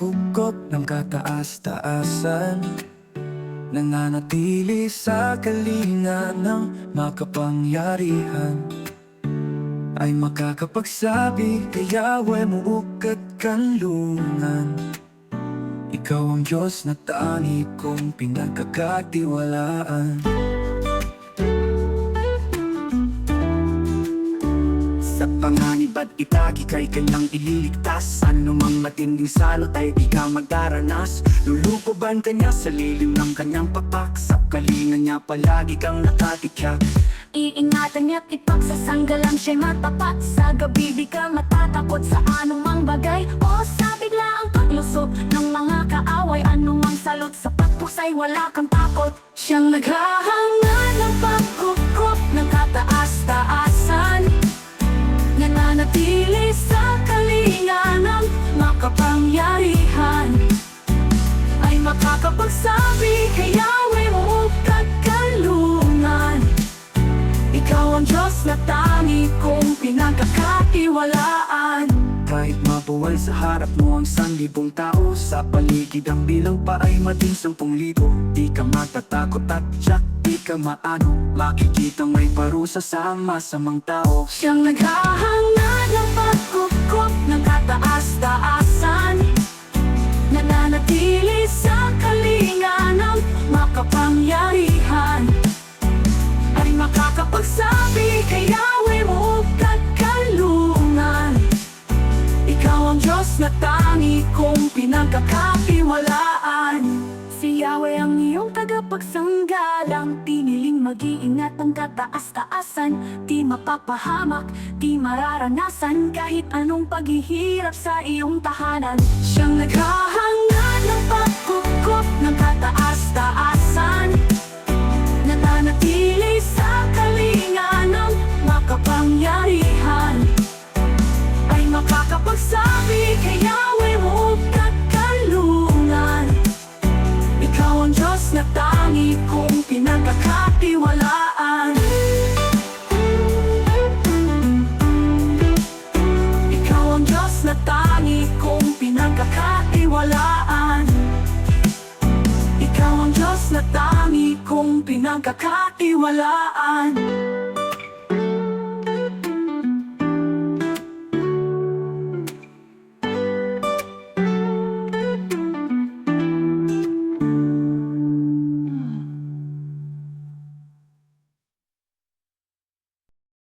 pagkukop ng kataas-taasan. Nananatili sa kalinga ng makapangyarihan. Ay makakapagsabi kaya we mo ukat kanlungan. Ikaw ang Diyos na tani kong pinagkakatiwalaan panganib at itagi kay kanyang ililigtas. Ano mang matinding salot ay di ka magdaranas. Lulukoban ka niya sa lilim ng kanyang papak. Sa kalinga niya palagi kang nakatikyak Iingatan niya't ipagsasanggalang siya'y matapat. Sa gabi di ka matatakot sa anumang bagay. O sa biglaang paglusob ng mga kaaway. Anumang salot sa pagpusay? Wala kang takot. Siyang naghahangad makapangyarihan Ay makakapagsabi kaya may muukat kalungan ikaw ang Diyos na tangi kong pinagkakatiwalaan. Kahit mabuwal sa harap mo ang sanlibong tao Sa paligid ang bilang pa ay mating sampung libo. Di ka matatakot at tiyak di ka maano. Makikita may parusa sa masamang tao. Siyang naghahangad tangi kong pinagkakatiwalaan. Si Yahweh ang iyong tagapagsanggalang Tiniling mag-iingat ang kataas-taasan. Di mapapahamak, di mararanasan Kahit anong paghihirap sa iyong tahanan. Siyang naghahangad ng pagkukup tangi kong pinagkakatiwalaan. Ikaw ang Diyos na tangi kong pinagkakatiwalaan. Ikaw ang Diyos na tangi kong pinagkakatiwalaan